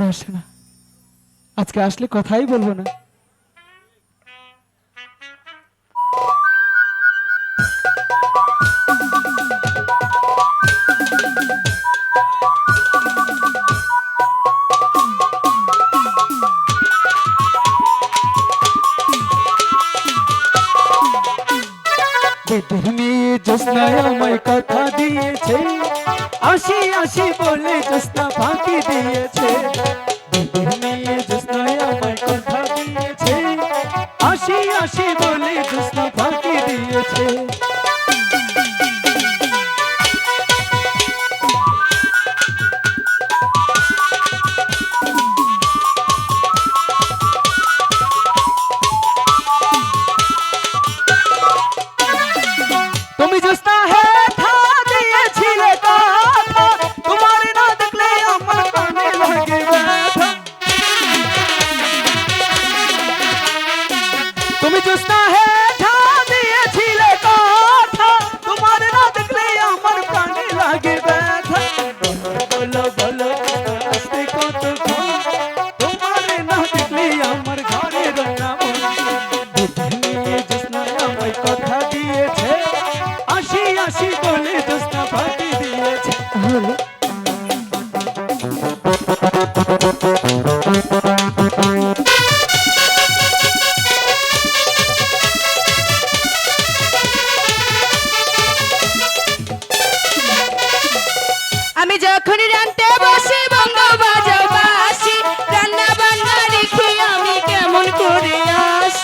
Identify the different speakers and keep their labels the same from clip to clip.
Speaker 1: এখনও আসে না। আজকে আসলে কথাই বলব না। কথা দিয়েছে। আসি আসি বলে জোসনা ফাঁকি দিয়েছে। বলে জোসনা ফাঁকি দিয়েছে।
Speaker 2: যখন রান্তে বসে বঙ্গ বাজাও বাসি রান্না বান্না রেখে আমি কেমন করে আস।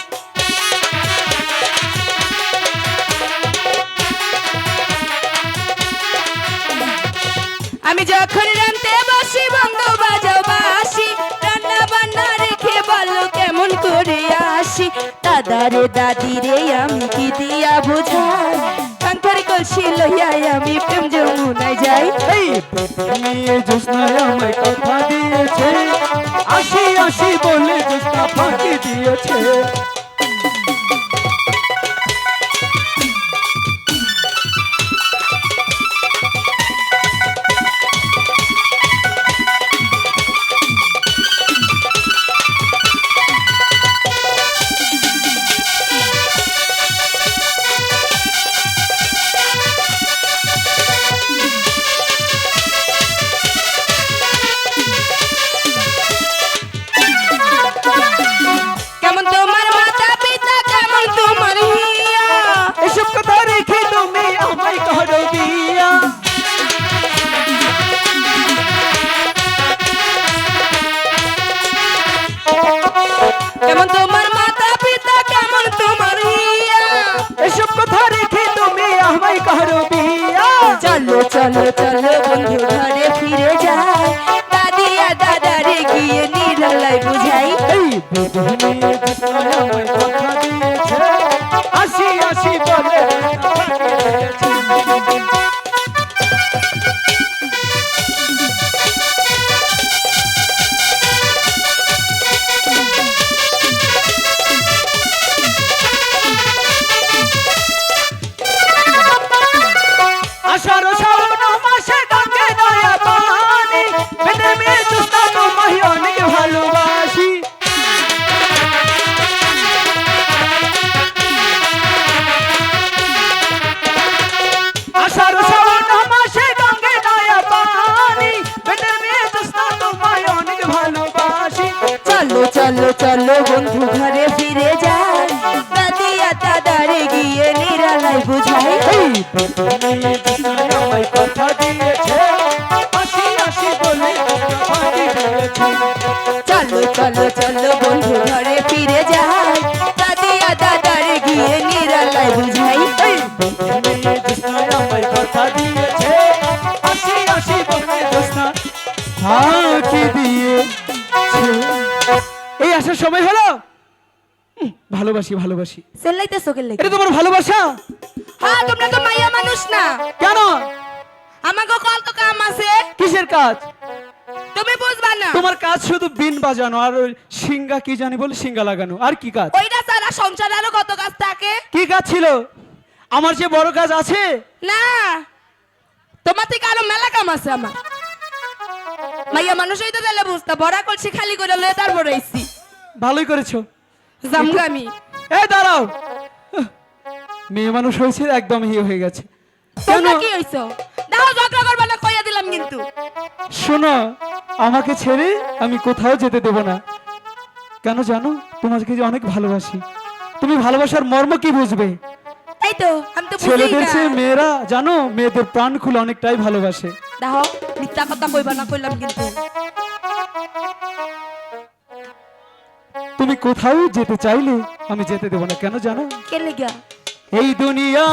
Speaker 2: আমি যখন রান্তে বসি বঙ্গ বাজাও বাসি রান্না বান্না রেখে বলো কেমন করে আসি। দাদারে দাদিরে আমি কি দিয়া বুঝাই? কাঙ্কার কলসি লইয়া আমি প্রেম যমুনায় যাই।
Speaker 1: এই নিয়ে জোসনা আমায় কথা দিয়েছে। আসি আসি বলে জোস্না ফাঁকি দিয়েছে।
Speaker 2: চলো চলো চলো বন্ধু ঘরে ফিরে যাই দাদিয়া দাদারে গিয়ে নিরালাই বুঝাই
Speaker 1: এই বেদে নিয়ে জোসনা আমায় কথা দিয়েছে আসি আসি বলে
Speaker 2: চলো চলো বন্ধু ঘরে ফিরে যাই। দাদিয়া দাদারে গিয়ে নিরালাই বুঝাই।
Speaker 1: আমায় কথা দিয়েছে। আসি আসি বলে
Speaker 2: চলো চলো চলো বন্ধু ঘরে ফিরে যাই। দাদিয়া দাদারে গিয়ে নিরালাই বুঝাই।
Speaker 1: ভালোবাসি ভালোবাসি।
Speaker 2: সেলাইতে সোকের লেগে
Speaker 1: এটা তোমার ভালোবাসা?
Speaker 2: হ্যাঁ তোমরা তো মাইয়া মানুষ না।
Speaker 1: কেন?
Speaker 2: আমাকে কল তো কাম আছে।
Speaker 1: কিসের কাজ?
Speaker 2: তুমি বুঝবা না।
Speaker 1: তোমার কাজ শুধু বিন বাজানো আর ওই সিঙ্গা কি জানি বলে সিঙ্গা লাগানো। আর কি কাজ?
Speaker 2: ওইটা সারা সংসার আরও কত কাজ থাকে?
Speaker 1: কি কাজ ছিল? আমার যে বড় কাজ আছে?
Speaker 2: না। তোমার থেকে আরও মেলা কাম আছে আমার। মাইয়া মানুষই তো দিলে বুঝতা বড়া কলসি খালি করে লয়ে তারপর আইছি।
Speaker 1: ভালোই করেছ।
Speaker 2: জামগামি।
Speaker 1: এ দাঁড়াও। মেয়ে মানুষ হয়েছে একদম হিয়ে হয়ে গেছে। কেন?
Speaker 2: তোমরা কি হইছো? দেখো ঝগড়া করবা না কইয়া দিলাম কিন্তু।
Speaker 1: শোনো আমাকে ছেড়ে আমি কোথাও যেতে দেব না। কেন জানো? তোমাকে যে অনেক ভালোবাসি। তুমি ভালোবাসার মর্ম কি বুঝবে?
Speaker 2: তাই তো আমি তো বুঝি
Speaker 1: ছেলেদের
Speaker 2: না।
Speaker 1: চেয়ে মেয়েরা জানো মেয়েদের প্রাণ খুলে অনেকটাই ভালোবাসে।
Speaker 2: দেখো মিথ্যা কথা কইবা না কইলাম কিন্তু।
Speaker 1: তুমি কোথাও যেতে চাইলে আমি যেতে দেবো না। কেন জানো? এই দুনিয়া